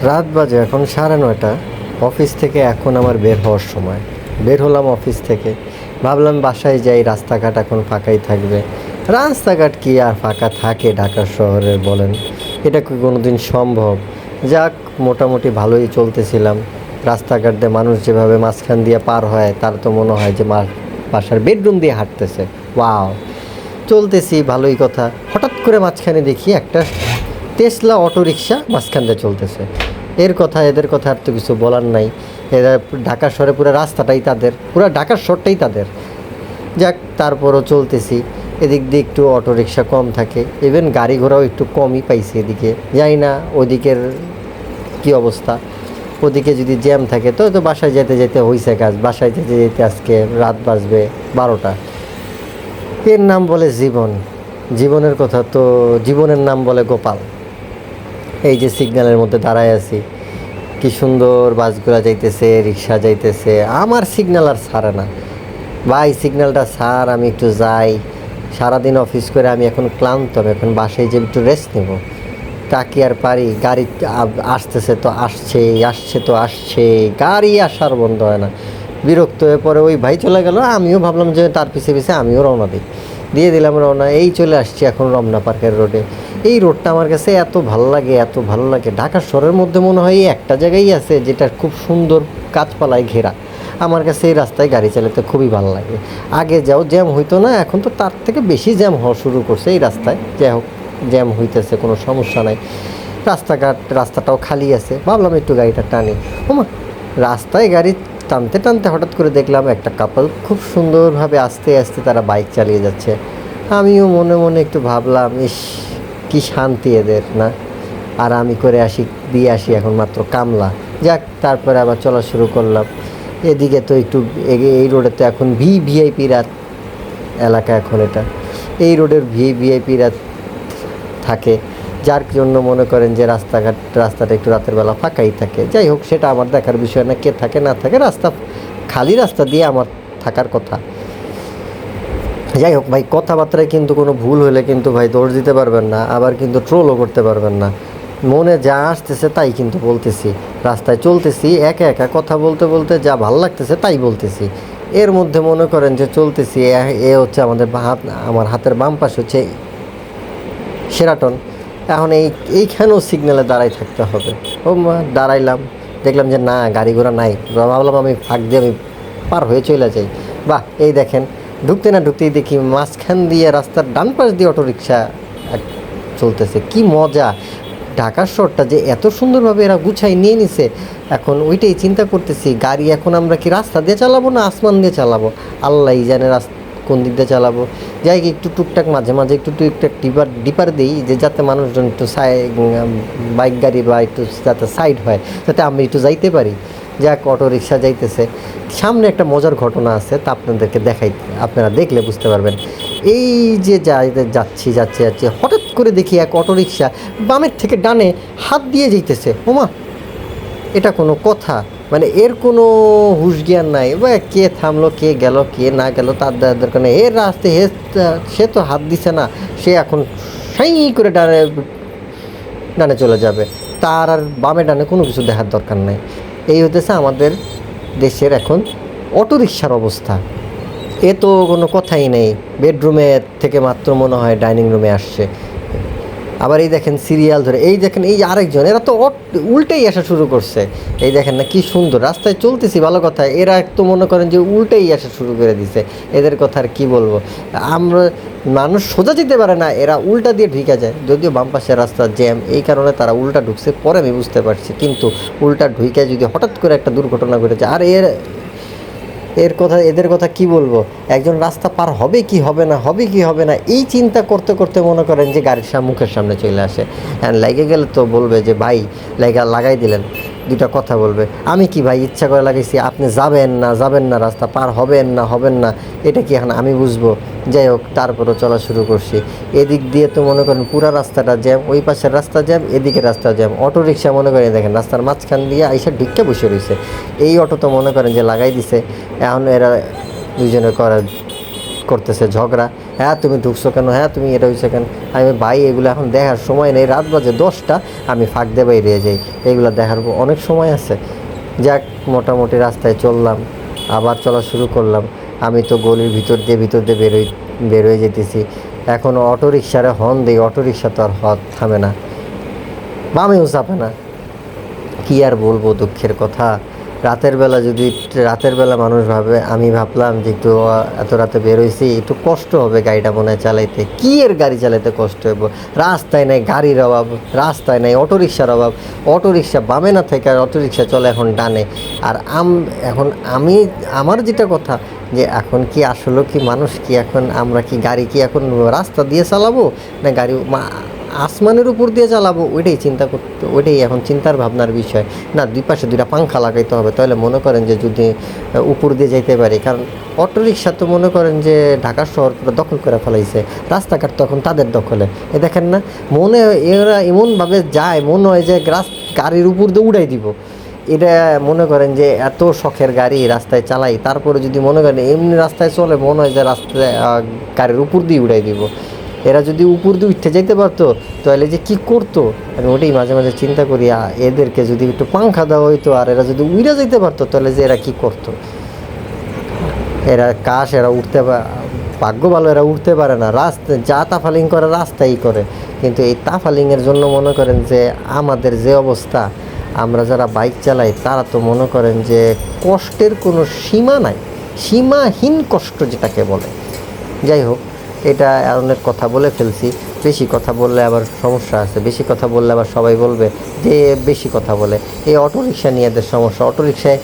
রাত বাজে এখন সাড়ে নয়টা। অফিস থেকে এখন আমার বের হওয়ার সময়। বের হলাম অফিস থেকে। ভাবলাম বাসায় যাই, রাস্তাঘাট এখন ফাঁকাই থাকবে। রাস্তাঘাট কি আর ফাঁকা থাকে ঢাকা শহরে বলেন? এটা কি কোনোদিন সম্ভব? যাক, মোটামুটি ভালোই চলতেছিলাম। রাস্তাঘাট দিয়ে মানুষ যেভাবে মাঝখান দিয়ে পার হয়, তার তো মনে হয় যে মা বাসার বেডরুম দিয়ে হাঁটতেছে। ওয়াও। চলতেছি, ভালোই কথা। হঠাৎ করে মাঝখানে দেখি একটা টেসলা অটোরিকশা মাঝখান দিয়ে চলতেছে। এর কথা, এদের কথা আর তো কিছু বলার নাই। এরা ঢাকা শহরে পুরো রাস্তাটাই তাদের, পুরো ঢাকার শহরটাই তাদের। যাক, তারপরও চলতেছি। এদিক দিয়ে একটু অটোরিকশা কম থাকে। ইভেন গাড়ি ঘোড়াও একটু কমই পাইছি এদিকে। জানি না ওদিকের কি অবস্থা। ওদিকে যদি জ্যাম থাকে, তো তো বাসায় যেতে যেতে হইছে কাজ। বাসায় যেতে যেতে আজকে রাত বাজবে বারোটা। এর নাম বলে জীবন। জীবনের কথা তো, জীবনের নাম বলে গোপাল। এই যে সিগন্যালের মধ্যে দাঁড়ায় আছি, কি সুন্দর বাসগুলা যাইতেছে, রিক্সা যাইতেছে, আমার সিগন্যাল আর ছাড়ে না। ভাই, সিগন্যালটা ছাড়, আমি একটু যাই। সারাদিন অফিস করে আমি এখন ক্লান্ত, আমি এখন বাসায় যে একটু রেস্ট নেব। তা কি আর পারি? গাড়ি আসতেছে তো আসছে আসছে তো আসছে গাড়ি আসার বন্ধ হয় না। বিরক্ত হয়ে পরে ওই ভাই চলে গেল, আমিও ভাবলাম যে তার পিছে পিছে আমিও রওনা দিই। দিয়ে দিলাম রওনা, এই চলে আসছি এখন রমনা পার্কের রোডে এই রোডটা আমার কাছে এত ভালো লাগে, এত ভালো লাগে। ঢাকা শহরের মধ্যে মনে হয় একটা জায়গায় আছে যেটা খুব সুন্দর গাছপালায় ঘেরা। আমার কাছে এই রাস্তায় গাড়ি চালাতে খুবই ভালো লাগে। আগে যাও, জ্যাম হইতো না, এখন তো তার থেকে বেশি জ্যাম হওয়া শুরু করছে এই রাস্তায়। যাই হোক, জ্যাম হইতেছে, কোনো সমস্যা নাই। রাস্তাঘাট, রাস্তাটাও খালি আছে। ভাবলাম একটু গাড়িটা টানি। ওমা, রাস্তায় গাড়ি টানতে টানতে হঠাৎ করে দেখলাম একটা কাপল খুব সুন্দরভাবে আস্তে আস্তে তারা বাইক চালিয়ে যাচ্ছে। আমিও মনে মনে একটু ভাবলাম, ইস কি শান্তি এদের, না? আর আমি করে আসি, দিয়ে আসি এখন মাত্র কামলা। যাক, তারপরে আবার চলা শুরু করলাম। এদিকে তো একটু এই রোডে তো এখন ভি, ভিআইপি রাত এলাকা এখন এটা। এই রোডের ভি ভিআইপিরা থাকে। যার জন্য মনে করেন যে রাস্তাঘাট, রাস্তাটা একটু রাতের বেলা ফাঁকাই থাকে। যাই হোক, সেটা আমার দেখার বিষয় না, কে থাকে না থাকে, রাস্তা, খালি রাস্তা দিয়ে আমার থাকার কথা। যাই হোক ভাই, কথাবার্তায় কিন্তু কোনো ভুল হলে কিন্তু ভাই দোষ দিতে পারবেন না, আবার কিন্তু ট্রোলও করতে পারবেন না। মনে যা আসতেছে তাই কিন্তু বলতেছি। রাস্তায় চলতেছি, একা একা কথা বলতে বলতে যা ভালো লাগতেছে তাই বলতেছি। এর মধ্যে মনে করেন যে চলতেছি, এ- হচ্ছে আমাদের হাত, আমার হাতের বাম পাশ হচ্ছে সেরাটন। এখন এই, এইখানেও সিগন্যালে দাঁড়াই থাকতে হবে। ও দাঁড়াইলাম। দেখলাম যে না, গাড়ি ঘোড়া নাই। ভাবলাম আমি ফাঁক দিয়ে আমি পার হয়ে চলে যাই। বাহ, এই দেখেন। ঢুকতে না ঢুকতেই দেখি মাঝখান দিয়ে রাস্তার ডান পাশ দিয়ে অটো রিক্সা চলতেছে। কি মজা! ঢাকার শহরটা যে এত সুন্দরভাবে এরা গুছাই নিয়ে নিছে, এখন ওইটাই চিন্তা করতেছি, গাড়ি এখন আমরা কি রাস্তা দিয়ে চালাবো না আসমান দিয়ে চালাবো? আল্লাহ জানে রাস্তা কোন দিক দিয়ে চালাবো। যাই একটু টুকটাক মাঝে মাঝে একটু টুকটাক ডিপার ডিপার দিই, যে যাতে মানুষজন একটু সাই বাইক গাড়ি বা একটু যাতে সাইড হয়, যাতে আমি একটু যাইতে পারি। যাক অটো রিক্সা যাইতেছে। সামনে একটা মজার ঘটনা আছে, তা আপনাদেরকে দেখাই, আপনারা দেখলে বুঝতে পারবেন। এই যে যাচ্ছি যাচ্ছি যাচ্ছি, হঠাৎ করে দেখি এক অটো রিক্সা বামের থেকে ডানে হাত দিয়ে যাইতেছে। ওমা, এটা কোনো কথা? মানে এর কোনো হুঁশ জ্ঞান নাই। বা কে থামলো, কে গেল, কে না গেল, তার দরকার নেই। এর রাস্তে হে, সে তো হাত দিছে না, সে এখন সাই করে ডানে ডানে চলে যাবে। তার আর বামে ডানে কোনো কিছু দেখার দরকার নেই। এই হতেছে আমাদের দেশের এখন অটোরিকশার অবস্থা। এ তো কোনো কথাই নেই। বেডরুমে থেকে মাত্র মনে হয় ডাইনিং রুমে আসছে। আবার এই দেখেন সিরিয়াল ধরে, এই দেখেন এই আরেকজন, এরা তো উল্টেই আসা শুরু করছে। এই দেখেন না কি সুন্দর, রাস্তায় চলতেছি, ভালো কথা, এরা তো মনে করেন যে উল্টেই আসা শুরু করে দিছে। এদের কথা আর কী বলব? আমরা, মানুষ সোজা যেতে পারে না, এরা উল্টা দিয়ে ঢুকে যায়। যদিও বাম পাশের রাস্তা জ্যাম এই কারণে তারা উল্টা ঢুকছে, পরে আমি বুঝতে পারছি। কিন্তু উল্টা ঢুকে যদি হঠাৎ করে একটা দুর্ঘটনা ঘটেছে আর এর এর কথা, এদের কথা কি বলব? একজন রাস্তা পার হবে কি হবে না, হবে কি হবে না, এই চিন্তা করতে করতে মনে করেন যে গাড়ির সামুখের সামনে চলে আসে। হ্যাঁ লেগে গেলে তো বলবে যে, ভাই লাইগা লাগাই দিলেন। দুটা কথা বলবে। আমি কি ভাই ইচ্ছা করে লাগাইছি, আপনি যাবেন না যাবেন না, রাস্তা পার হবেন না হবেন না, এটা কি এখন আমি বুঝব? যাই হোক, তারপরও চলা শুরু করছি। এদিক দিয়ে তো মনে করেন পুরা রাস্তাটা জ্যাম, ওই পাশের রাস্তা জ্যাম, এদিকে রাস্তা জ্যাম। অটো রিক্সা মনে করেন, দেখেন, রাস্তার মাঝখান দিয়ে আইসা ঢুকে বসে রয়েছে এই অটো তো মনে করেন যে লাগাই দিছে। এখন এরা দুজনে করা করতেছে ঝগড়া হ্যাঁ তুমি ঢুকছো কেন? হ্যাঁ তুমি এটা হয়েছে কেন? আমি, ভাই, এগুলো এখন দেখার সময় নেই। রাত বাজে দশটা, আমি ফাঁক দিয়ে বাইরে যাই। এগুলো দেখার অনেক সময় আছে। যাক, মোটামুটি রাস্তায় চললাম, আবার চলা শুরু করলাম। আমি তো গলির ভিতর দিয়ে ভিতর দিয়ে বেরোই, বেরোয় যেতেছি। এখন অটো রিক্সারে হর্ন দিই অটো রিক্সা তো আর হত থামে না। বামেও চাপে না। কি আর বলব দুঃখের কথা? রাতের বেলা যদি রাতের বেলা মানুষ ভাবে, আমি ভাবলাম যে একটু এত রাতে বেরোইছি একটু কষ্ট হবে গাড়িটা মনে হয় চালাইতে। কি এর গাড়ি চালাইতে কষ্ট হবে রাস্তায় নাই গাড়ির অভাব, রাস্তায় নাই অটো রিক্সার অভাব। অটো রিক্সা বামে না থেকে আর অটো রিক্সা চলে এখন ডানে। আর আম, এখন আমি, আমার যেটা কথা, যে এখন কি আসলে কি মানুষ, কি এখন আমরা কি গাড়ি কি এখন রাস্তা দিয়ে চালাবো? না গাড়ি আসমানের উপর দিয়ে চালাবো ওইটাই চিন্তা করতে, ওইটাই এখন চিন্তার ভাবনার বিষয়। না, দুই পাশে দুইটা পাংখা লাগাইতে হবে, তাহলে মনে করেন যে যদি উপর দিয়ে যাইতে পারি। কারণ অটোরিক্সা তো মনে করেন যে ঢাকা শহর পুরো দখল করে ফেলাইছে, রাস্তাঘাট তখন তাদের দখলে। এ দেখেন না, মনে এরা এমনভাবে যায়, মনে হয় যে গ্রাস, গাড়ির উপর দিয়ে উড়াই দিব। এটা মনে করেন যে এত শখের গাড়ি রাস্তায় চালাই, তারপরে যদি মনে করেন এমনি রাস্তায় চলে, মনে হয় যে রাস্তায় গাড়ির উপর দিয়ে উড়াই দিব। এরা যদি উপর দিয়ে উঠতে যেতে পারতো, তাহলে যে কি করতো? আমি ওটাই মাঝে মাঝে চিন্তা করি এদেরকে যদি একটু পাংখা দেওয়া হইতো, আর এরা যদি উড়ে যেতে পারতো, তাহলে যে এরা কি করতো? এরা কাশ, এরা উঠতে ভাগ্য ভালো, এরা উঠতে পারে না। রাস্তা, যা তাফালিং করে, রাস্তাই করে। কিন্তু এই তাফালিংয়ের জন্য মনে করেন যে, আমাদের যে অবস্থা, আমরা যারা বাইক চালাই, তারা তো মনে করেন যে, কষ্টের কোনো সীমা নাই। সীমাহীন কষ্ট যেটাকে বলে। যাই হোক এটা অনেক কথা বলে ফেলছি। বেশি কথা বললে আবার সমস্যা আছে। বেশি কথা বললে আবার সবাই বলবে যে বেশি কথা বলে। এই অটো রিক্সা নিয়ে এদের সমস্যা। অটো রিক্সায়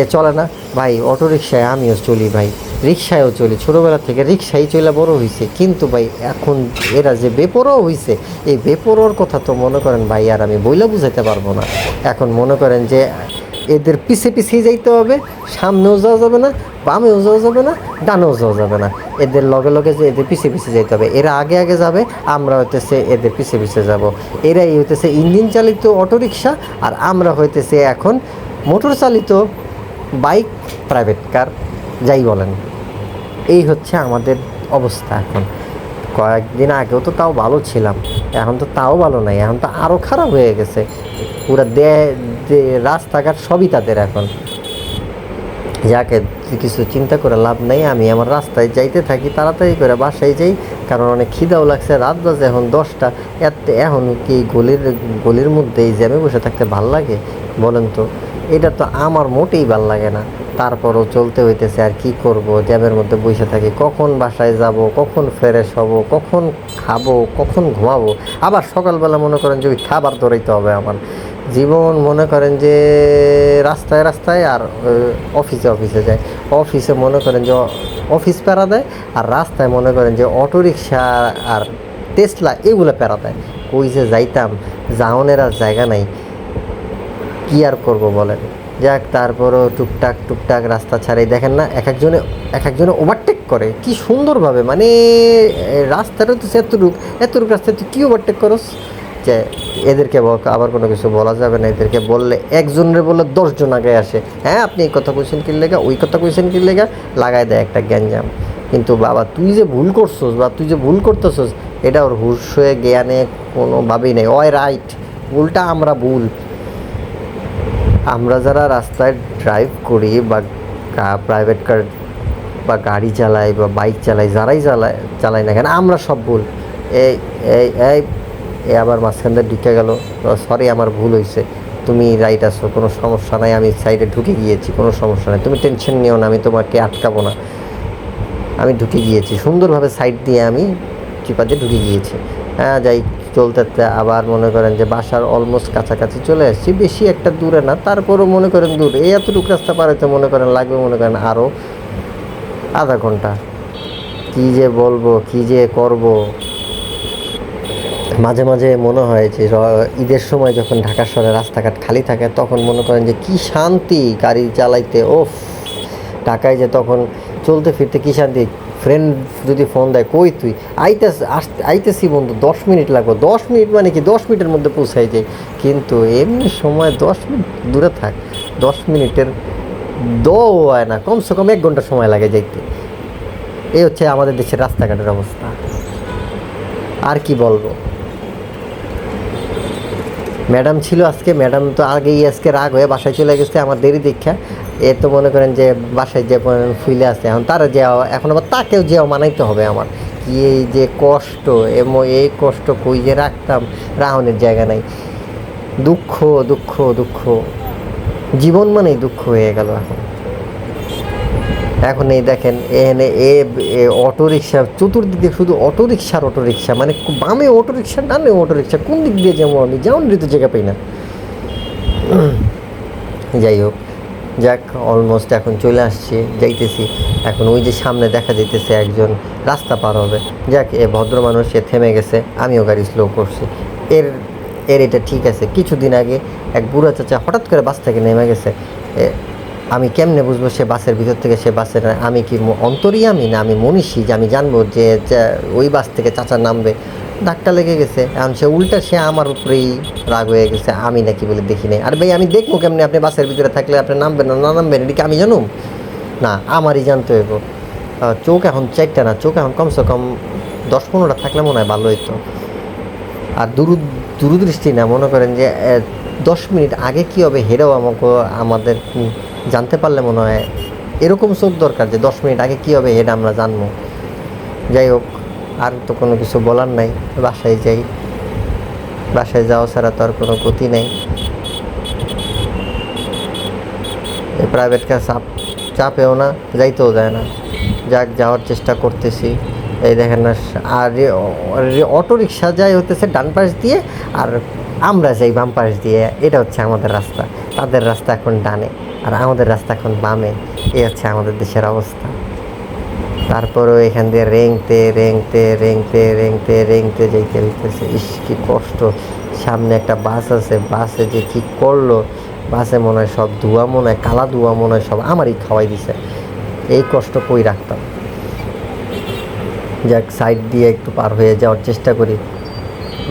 এ চলে না। ভাই অটো রিক্সায় আমিও চলি ভাই। রিক্সায়ও চলি। ছোটোবেলা থেকে রিক্সায় চলে বড় হয়েছে কিন্তু ভাই, এখন এরা যে বেপরোয়া হয়েছে এই বেপরোয়ার কথা তো মনে করেন ভাই, আর আমি বইলে বুঝাইতে পারব না। এখন মনে করেন যে এদের পিছে পিছিয়ে যাইতে হবে, সামনেও যাওয়া যাবে না, বামেও যাওয়া যাবে না, ডানেও যাওয়া যাবে না। এদের লগে লগে যে এদের পিছে পিছিয়ে যাইতে হবে। এরা আগে আগে যাবে, আমরা হইতেছে এদের পিছে পিছে যাব। এরাই হইতেছে ইঞ্জিন চালিত অটোরিকশা, আর আমরা হইতেছে এখন মোটর চালিত বাইক, প্রাইভেট কার, যাই বলেন। এই হচ্ছে আমাদের অবস্থা এখন। কয়েকদিন আগেও তো তাও ভালো ছিলাম। এখন তো তাও ভালো নাই। এখন তো আরও খারাপ হয়ে গেছে। পুরো দে রাস্তাঘাট সবই তাদের এখন। যাকে কিছু চিন্তা করে লাভ নেই, আমি আমার রাস্তায় যাইতে থাকি, তাড়াতাড়ি করে বাসায় যাই, কারণ অনেক খিদাও লাগছে। রাত বাজে এখন দশটা। এত, এখন কি গলির গলির মধ্যে এই জ্যামে বসে থাকতে ভালো লাগে বলেন তো? এটা তো আমার মোটেই ভালো লাগে না। তারপরও চলতে হইতেছে আর কি করব? জ্যামের মধ্যে বসে থাকি। কখন বাসায় যাব? কখন ফ্রেশ হব? কখন খাব? কখন ঘুমাবো? আবার সকালবেলা মনে করেন যে ওই খাবার ধরাইতে হবে আমার। জীবন মনে করেন যে রাস্তায় রাস্তায় আর অফিসে অফিসে যায়। অফিসে মনে করেন যে অফিস প্যারা দেয় আর রাস্তায় মনে করেন যে অটোরিকশা আর টেসলা এগুলো প্যারা দেয়। কই যে যাইতাম? যাওনের আর জায়গা নাই। কি আর করব বলেন? যাক, তারপরও টুকটাক টুকটাক রাস্তা ছাড়াই দেখেন না, এক একজনে এক একজনে ওভারটেক করে। কি সুন্দরভাবে মানে রাস্তাটা তো এতটুক এতটুক রাস্তায় তুই কী ওভারটেক করস? যে, এদেরকে আবার কোনো কিছু বলা যাবে না, এদেরকে বললে একজনের বললে দশজন আগে আসে। হ্যাঁ আপনি এই কথা কইছেন কি লেগা, ওই কথা কইছেন কি লেগা, লাগাই দেয় একটা গ্যাঞ্জাম। কিন্তু বাবা, তুই যে ভুল করছস বা তুই যে ভুল করতেছস, এটা ওর হুশ হয়ে জ্ঞানে কোনোভাবেই নেই। অয় রাইট ভুলটা আমরা ভুল। আমরা যারা রাস্তায় ড্রাইভ করি বা প্রাইভেট কার বা গাড়ি চালাই বা বাইক চালাই, যারাই চালায় চালাই না কেন, আমরা সব ভুল। এই এই এই, এ আবার মাঝখান দিয়ে ঢুকে গেল। সরি আমার ভুল হয়েছে। তুমি রাইট আসো কোনো সমস্যা নাই, আমি সাইডে ঢুকে গিয়েছি, কোনো সমস্যা নাই। তুমি টেনশন নিও না, আমি তোমাকে আটকাবো না। আমি ঢুকে গিয়েছি। সুন্দরভাবে সাইড দিয়ে আমি চিপা দিয়ে ঢুকে গিয়েছি। হ্যাঁ যাই চলতে আবার মনে করেন যে বাসার অলমোস্ট কাছাকাছি চলে আসছি, বেশি একটা দূরে না, তারপরও মনে করেন দূর। এই এতটুকু রাস্তা পার হইতে মনে করেন লাগবে মনে করেন আরও আধা ঘণ্টা। কী যে বলব, কী যে করব। মাঝে মাঝে মনে হয় যে ঈদের সময় যখন ঢাকা শহরে রাস্তাঘাট খালি থাকে, তখন মনে করেন যে কি শান্তি গাড়ি চালাইতে, ওফ। ঢাকায় যে তখন চলতে ফিরতে কী শান্তি? ফ্রেন্ড যদি ফোন দেয়, কই তুই? আইতে আইতেছি বন্ধু, দশ মিনিট লাগবে। দশ মিনিট মানে কি? দশ মিনিটের মধ্যে পৌঁছাই যাই কিন্তু এমনি সময় দশ মিনিট দূরে থাক। দশ মিনিটের দ হয় না, কমসে কম এক ঘণ্টা সময় লাগে যাইতে। এই হচ্ছে আমাদের দেশের রাস্তাঘাটের অবস্থা। আর কি বলব? ম্যাডাম ছিল আজকে। ম্যাডাম তো আগেই আজকে রাগ হয়ে বাসায় চলে গেছে। আমার দেরি দীক্ষা এ তো মনে করেন যে বাসায় যে ফুলে আছে, এখন তারা যে এখন আবার তাকেও যে মানাইতে হবে আমার। কি এই যে কষ্ট এমন এই কষ্ট কই যে রাখতাম, রাহনের জায়গা নাই। দুঃখ দুঃখ দুঃখ। জীবন মানেই দুঃখ হয়ে গেল এখন। এখন এই দেখেন এখানে এ অটো রিক্সা চতুর্দিক দিয়ে শুধু অটো রিক্সার অটো রিক্সা মানে বামে অটো রিক্সা ডানে অটো রিক্সা কোন দিক দিয়ে যাব আমি, যেমন তো জায়গা পাই না। যাই হোক। যাক অলমোস্ট এখন চলে আসছি, যাইতেছি। এখন ওই যে সামনে দেখা যাইতেছে একজন রাস্তা পার হবে। যাক, এ ভদ্র মানুষ সে থেমে গেছে, আমিও গাড়ি স্লো করছি। এর এর এটা ঠিক আছে। কিছুদিন আগে এক বুড়া চাচা হঠাৎ করে বাস থেকে নেমে গেছে। আমি কেমনে বুঝব সে বাসের ভিতর থেকে, সে বাসের আমি কি ম- আমি না, আমি মনীষী যে আমি জানব যে ওই বাস থেকে চাচা নামবে? ধাক্কা লেগে গেছে। এখন সে উল্টা সে আমার উপরেই রাগ হয়ে গেছে, আমি নাকি বলে দেখি নাই। আর ভাই, আমি দেখব কেমনি? আপনি বাসের ভিতরে থাকলে আপনি নামবেন না না নামবেন, এটা আমি জানুম? না, আমারই জানতে হইব। চোখ এখন চারটা না, চোখ এখন কমসে কম দশ পনেরোটা থাকলে মনে হয় ভালো হইতো আর দূর দূরদৃষ্টি না, মনে করেন যে দশ মিনিট আগে কী হবে হেরেও আমাকে, আমাদের জানতে পারলে মনে হয় এরকম চোখ দরকার যে দশ মিনিট আগে কী হবে হেরে আমরা জানব। যাই হোক আর তো কোনো কিছু বলার নাই, বাসায় যাই। বাসায় যাওয়া ছাড়া তো আর কোনো গতি নেই। প্রাইভেট কার চাপ, চাপেও না, যাইতেও যায় না। যাক, যাওয়ার চেষ্টা করতেছি। এই দেখেন না, আর অটো রিক্সা যাই হতেছে ডান পাশ দিয়ে, আর আমরা যাই বাম পাশ দিয়ে। এটা হচ্ছে আমাদের রাস্তা। তাদের রাস্তা এখন ডানে, আর আমাদের রাস্তা এখন বামে। এই হচ্ছে আমাদের দেশের অবস্থা। তারপরেও এখান দিয়ে রেংতে রেংতে রেংতে রেংতে রেংতে যাইতে হইতেছে ইস, কি কষ্ট। সামনে একটা বাস আছে, বাসে যে কি করল, বাসে মনে হয় সব ধোয়া, মনে হয় কালা ধোয়া, মনে হয় সব আমারই খাওয়াই দিছে। এই কষ্ট কই রাখতাম? যাক সাইড দিয়ে একটু পার হয়ে যাওয়ার চেষ্টা করি।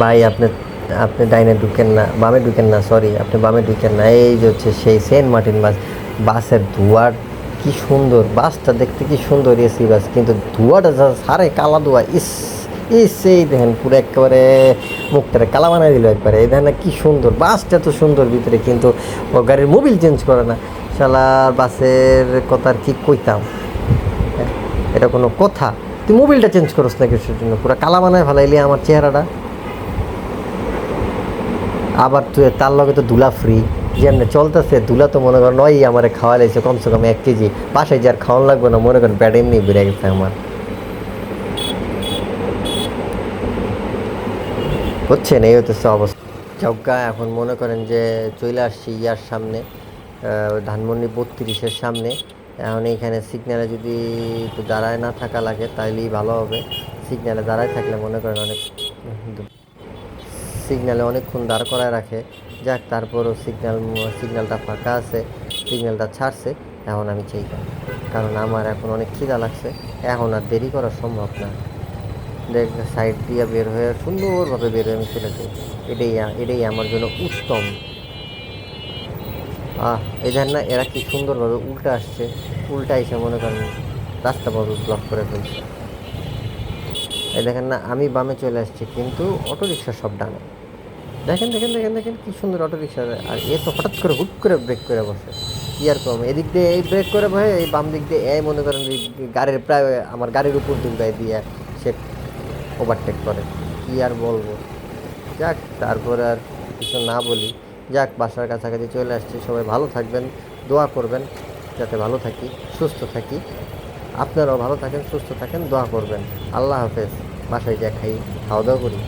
ভাই, আপনি আপনি ডাইনে ঢুকেন না, বামে ঢুকেন না সরি আপনি বামে ঢুকেন না। এই যে হচ্ছে সেই সেন্ট মার্টিন বাস, বাসের ধোয়ার কি সুন্দর বাসটা দেখতে কি সুন্দর এসি বাস কিন্তু ধোয়াটা যা সারে কালা ধোয়া ইস ইস এই দেখেন পুরো একেবারে মুখটারে কালা বানাই দিল একবারে। এই দেখেন কি সুন্দর বাসটা তো সুন্দর ভিতরে কিন্তু ও গাড়ির মোবিল চেঞ্জ করে না। শালার বাসের কথা আর কি কইতাম? হ্যাঁ, এটা কোনো কথা? তুই মোবিলটা চেঞ্জ করস না কিছুর জন্য পুরো কালা বানায় ফেলাইলি আমার চেহারাটা। আবার তুই তার লগে তো দুলা ফ্রি যেমনি চলতেছে, দুলা তো মনে করেন নয় আমার খাওয়া লাগছে কমসে কম এক কেজি। বাসায় যার খাওয়ান লাগবে না, মনে করেন ব্যাড এমনি বেড়ে গেছে আমার। বুঝছেন? এই হতেছে অবস্থা। চৌকা এখন মনে করেন যে চলে আসছি ইয়ার সামনে ধানমন্ডি বত্রিশের সামনে। এখন এইখানে সিগন্যালে যদি একটু দাঁড়ায় না থাকা লাগে, তাইলেই ভালো হবে। সিগন্যালে দাঁড়ায় থাকলে মনে করেন অনেক সিগন্যালে অনেকক্ষণ দাঁড় করায় রাখে। যাক, তারপরও সিগন্যাল সিগন্যালটা ফাঁকা আছে সিগন্যালটা ছাড়ছে, এখন আমি চাই কারণ আমার এখন অনেক খিদা লাগছে, এখন আর দেরি করা সম্ভব না। দেখ সাইড দিয়ে বের হয়ে সুন্দরভাবে বের হয়ে আমি চলে যাই। এটাই এটাই আমার জন্য উত্তম। আহ দেখেন না, এরা কি সুন্দরভাবে উল্টা আসছে। উল্টা এসে মনে করেন রাস্তা পথ ব্লক করে ফেলছে। এই দেখেন না, আমি বামে চলে আসছি, কিন্তু অটোরিক্সা সব ডানে। দেখেন দেখেন দেখেন দেখেন কি সুন্দর অটো রিক্সা আর এ তো হঠাৎ করে হুট করে ব্রেক করে বসে। কি আর কম, এদিক দিয়ে এই ব্রেক করে বসে, এই বাম দিক দিয়ে এই মনে করেন গাড়ির প্রায় আমার গাড়ির উপর দিক দিয়ে দিয়ে সে ওভারটেক করে। কি আর বলব? যাক, তারপরে আর কিছু না বলি। যাক, বাসার কাছাকাছি চলে আসছি। সবাই ভালো থাকবেন, দোয়া করবেন, যাতে ভালো থাকি, সুস্থ থাকি। আপনারাও ভালো থাকেন, সুস্থ থাকেন, দোয়া করবেন। আল্লাহ হাফেজ। বাসায় যা খাই, খাওয়া দাওয়া করি।